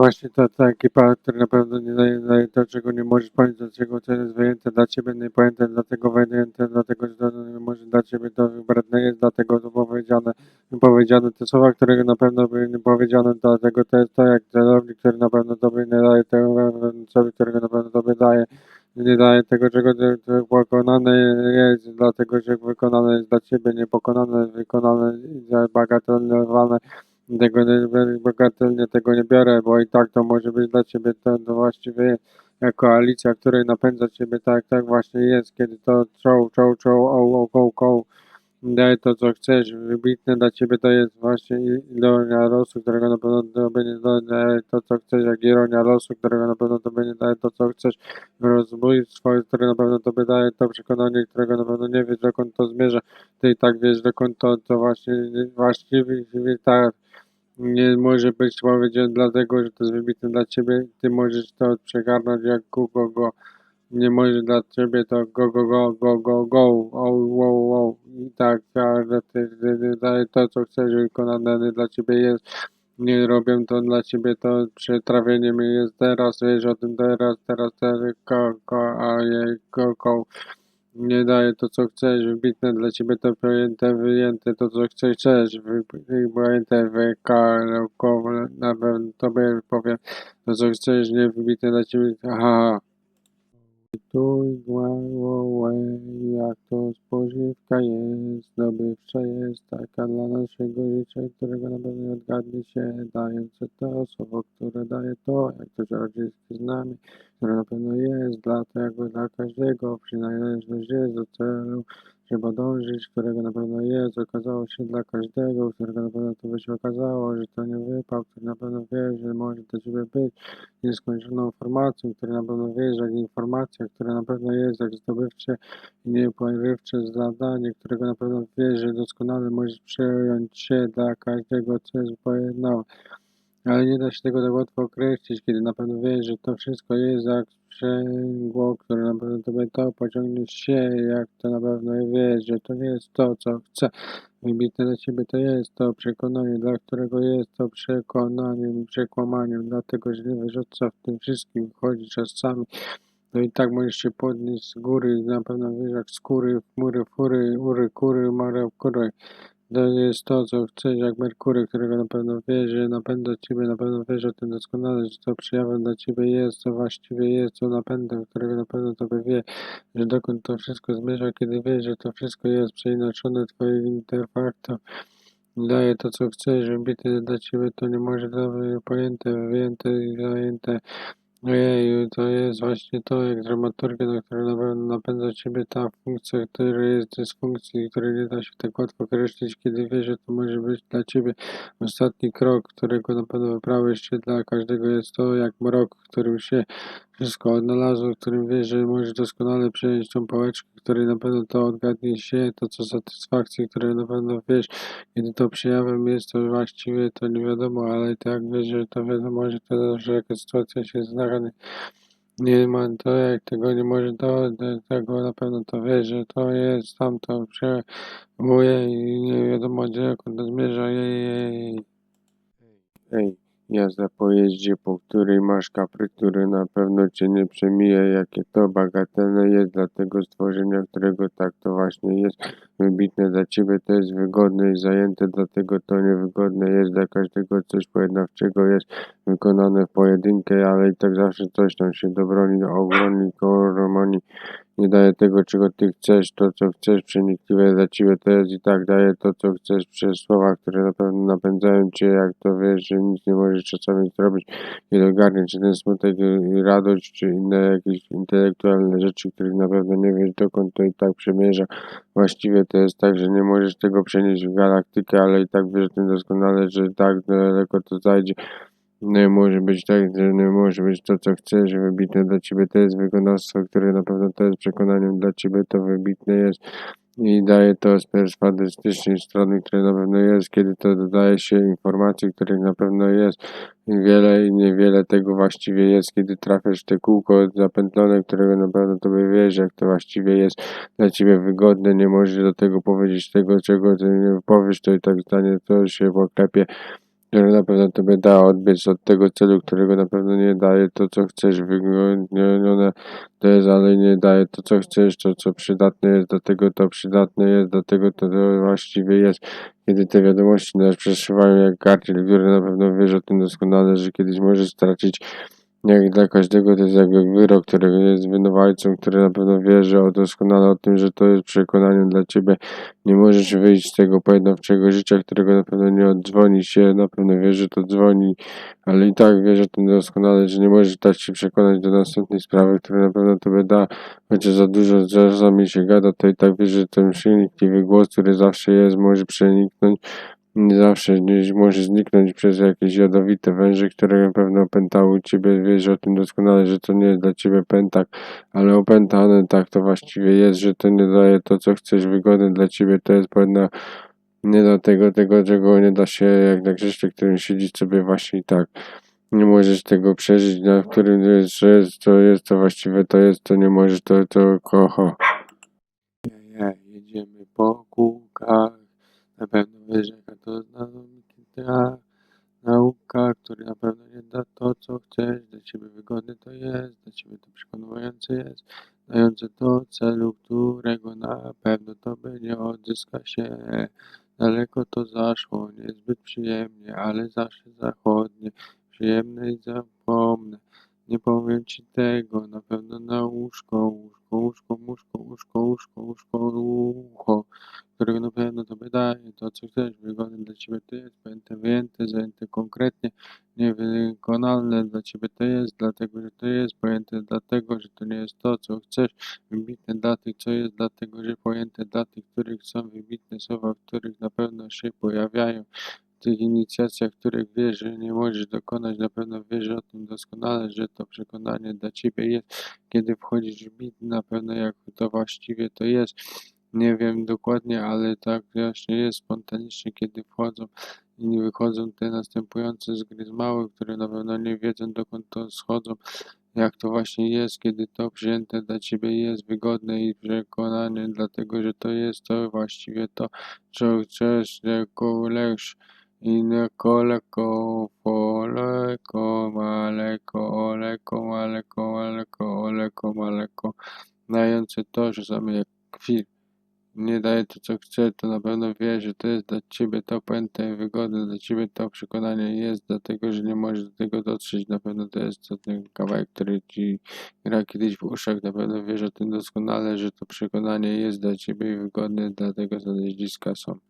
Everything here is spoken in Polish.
Właśnie ta, ta ekipa, która na pewno nie daje, daje to, czego nie możesz powiedzieć, dlaczego to jest wyjęte dla ciebie, nie pojęte, dlatego wyjęte, dlatego, że to nie może dla ciebie to wybredne jest, dlatego to powiedziane, powiedziane te słowa, które na pewno były nie powiedziane, dlatego to jest to, jak celownik, który na pewno tobie nie daje tego wewnętrzowi, którego na pewno tobie daje, nie daje tego, czego pokonane jest, dlatego, że wykonane jest dla ciebie, niepokonane, wykonane i bagatelnowane, tego nie, bagatelnie tego nie biorę, bo i tak to może być dla ciebie to, to właściwie koalicja, której napędza ciebie, tak, tak właśnie jest, kiedy to czoł, czoł, czoł, o, o, koł, koł, daje to, co chcesz, wybitne dla ciebie to jest właśnie ironia losu, którego na pewno tobie nie daje to, co chcesz, jak ironia losu, którego na pewno tobie nie daje to, co chcesz, rozbójstwo, które na pewno tobie daje to przekonanie, którego na pewno nie wiesz, dokąd to zmierza, ty i tak wiesz, dokąd to, to właśnie, właściwie, tak, nie może być powiedziane dlatego, że to jest wybitne dla ciebie, ty możesz to przegarnąć jak go, go, go. Nie może dla ciebie to go, go, go, go, go, go, o, wow, wow. I tak, ale to, co chcesz, wykonane dla ciebie jest. Nie robię to dla ciebie, to przetrawieniem jest teraz, wiesz o tym teraz, teraz, teraz, ko, ko, a jej, ko, ko nie daje to, co chcesz, wybitne dla ciebie to pojęte, wyjęte to, co chcesz, chcesz, wyjęte, wykalkowane, na pewno tobie powiem, to, co chcesz, nie wybitne dla ciebie, aha. Jak to spożywka jest, zdobywcza jest taka dla naszego życia, którego na pewno nie odgadnie się, dające to słowo, które daje to, jak to czarodziejskie z nami, które na pewno jest dla tego, dla każdego, przynależność jest do celu, trzeba dążyć, którego na pewno jest, okazało się dla każdego, którego na pewno to by się okazało, że to nie wypał, który na pewno wie, że może do ciebie być nieskończoną informacją, który na pewno wie, że jak informacja, która na pewno jest jak zdobywcze i nieporywcze zadanie, którego na pewno wie, że doskonale możesz przejąć się dla każdego, co jest pojednałe. Ale nie da się tego tak łatwo określić, kiedy na pewno wiesz, że to wszystko jest jak sprzęgło, które na pewno tobie to pociągnie się, jak to na pewno wiesz, że to nie jest to, co chce. Wybitne dla ciebie to jest to przekonanie, dla którego jest to przekonaniem, przekłamaniem, dlatego że nie wiesz o co w tym wszystkim chodzi czasami. No i tak możesz się podnieść z góry, na pewno wiesz jak skóry, chmury, fury, ury, kury, mare, kury. To jest to, co chcesz, jak Merkury, którego na pewno wiesz, że napędza Ciebie, na pewno wiesz o tym doskonale, że to przejawem dla Ciebie jest, co właściwie jest, co napędem, którego na pewno Tobie wie, że dokąd to wszystko zmierza, kiedy wiesz, że to wszystko jest przeinaczone Twoim interfaktem, daje to, co chcesz, wybite dla Ciebie, to nie może być pojęte, wyjęte i zajęte. Ojeju, to jest właśnie to, jak dramaturgia, na której na pewno napędza Ciebie ta funkcja, która jest dysfunkcji, której nie da się tak łatwo określić, kiedy wiesz, że to może być dla Ciebie ostatni krok, którego na pewno wyprawisz się dla każdego. Jest to, jak mrok, którym się wszystko odnalazło, w którym wiesz, że możesz doskonale przejąć tą pałeczkę, której na pewno to odgadnie się, to co satysfakcji, które na pewno wiesz, kiedy to przejawem jest, to właściwie to nie wiadomo, ale tak wiesz, że to wiadomo, że to zawsze jaka sytuacja się zdarza, nie ma to, jak tego nie może do, do tego na pewno to wie, że to jest tamto przejmuje i nie wiadomo gdzie, to zmierza, jej, jej. Ej, jazda po jeździe, po której masz kapry, który na pewno cię nie przemija, jakie to bagatelne jest dla tego stworzenia, którego tak to właśnie jest. Wybitne dla ciebie, to jest wygodne i zajęte, dlatego to niewygodne jest. Dla każdego, coś pojednawczego jest wykonane w pojedynkę, ale i tak zawsze coś tam się dobroni, obroni, koromoni, nie daje tego, czego ty chcesz, to co chcesz, przenikliwe dla ciebie to jest i tak daje to, co chcesz przez słowa, które na pewno napędzają cię, jak to wiesz, że nic nie możesz czasami zrobić, nie dogarniać, czy ten smutek i radość, czy inne jakieś intelektualne rzeczy, których na pewno nie wiesz, dokąd to i tak przemierza. Właściwie to jest tak, że nie możesz tego przenieść w galaktykę, ale i tak wiesz o tym doskonale, że tak daleko to zajdzie. Nie może być tak, że nie może być to, co chcesz, wybitne dla ciebie to jest wykonawstwo, które na pewno to jest przekonaniem dla ciebie, to wybitne jest. I daje to z perspektywistycznej strony, które na pewno jest, kiedy to dodaje się informacji, których na pewno jest. Wiele i niewiele tego właściwie jest, kiedy trafiasz w te kółko zapętlone, którego na pewno tobie wiesz, jak to właściwie jest dla ciebie wygodne, nie możesz do tego powiedzieć tego, czego ty nie powiesz, to i tak zdanie to się poklepie które na pewno tobie da odbiec od tego celu, którego na pewno nie daje to, co chcesz, wygodnione to jest, ale nie daje to, co chcesz, to, co przydatne jest, do tego to przydatne jest, do tego to, to właściwie jest. Kiedy te wiadomości nas przeszywają jak gardziel, który na pewno wiesz o tym doskonale, że kiedyś możesz stracić jak dla każdego to jest jakby wyrok, którego jest winowajcą, który na pewno wie, że o doskonale o tym, że to jest przekonaniem dla ciebie. Nie możesz wyjść z tego pojednawczego życia, którego na pewno nie oddzwoni się, na pewno wiesz, że to dzwoni, ale i tak wiesz o tym doskonale, że nie możesz dać się przekonać do następnej sprawy, która na pewno tobie da, chociaż za dużo czasami się gada, to i tak wiesz, że ten przenikliwy głos, który zawsze jest, może przeniknąć nie zawsze gdzieś może zniknąć przez jakieś jadowite węże, które pewno opętały ciebie. Wiesz o tym doskonale, że to nie jest dla ciebie pętak, ale opętane tak to właściwie jest, że to nie daje to, co chcesz, wygodne dla ciebie. To jest pewna nie da tego, tego, czego nie da się, jak na grzecznie, którym siedzisz sobie właśnie i tak. Nie możesz tego przeżyć, na którym jest, jest, to jest, to właściwie to jest, to nie możesz, to, to kocha. Jedziemy po kółkach. Na pewno jaka to znakomita nauka, która na pewno nie da to, co chcesz. Dla ciebie wygodne to jest, dla ciebie to przekonujące jest, dające do celu, którego na pewno tobie nie odzyska się. Daleko to zaszło, niezbyt przyjemnie, ale zawsze zachodnie, przyjemne i zapomnę. Nie powiem ci tego, na pewno na łóżko, łóżko, łóżko, łóżko, łóżko, łóżko, łóżko, ucho, którego na pewno tobie daje to, co chcesz, wygodne dla ciebie to jest, pojęte wyjęte, zajęte konkretnie, niewykonalne dla ciebie to jest, dlatego, że to jest, pojęte dlatego, że to nie jest to, co chcesz, wybitne dla tych, co jest, dlatego, że pojęte dla tych, których są wybitne słowa, w których na pewno się pojawiają, tych inicjacjach, których wiesz, że nie możesz dokonać, na pewno wiesz o tym doskonale, że to przekonanie dla ciebie jest, kiedy wchodzisz w bit, na pewno jak to właściwie to jest, nie wiem dokładnie, ale tak właśnie jest spontanicznie, kiedy wchodzą i nie wychodzą te następujące zgryzmały, które na pewno nie wiedzą dokąd to schodzą, jak to właśnie jest, kiedy to przyjęte dla ciebie jest wygodne i przekonane, dlatego że to jest to właściwie to, co chcesz, jako lecz i koleko, poleko, maleko, oleko, maleko, maleko, oleko, maleko, dające to, że same jak kwit nie daje to, co chce, to na pewno wie, że to jest dla ciebie to pęte wygodne, dla ciebie to przekonanie jest, dlatego, że nie możesz do tego dotrzeć. Na pewno to jest to ten kawałek, który ci gra kiedyś w uszach, na pewno wiesz o tym doskonale, że to przekonanie jest dla ciebie wygodne, dlatego znaleźliska są.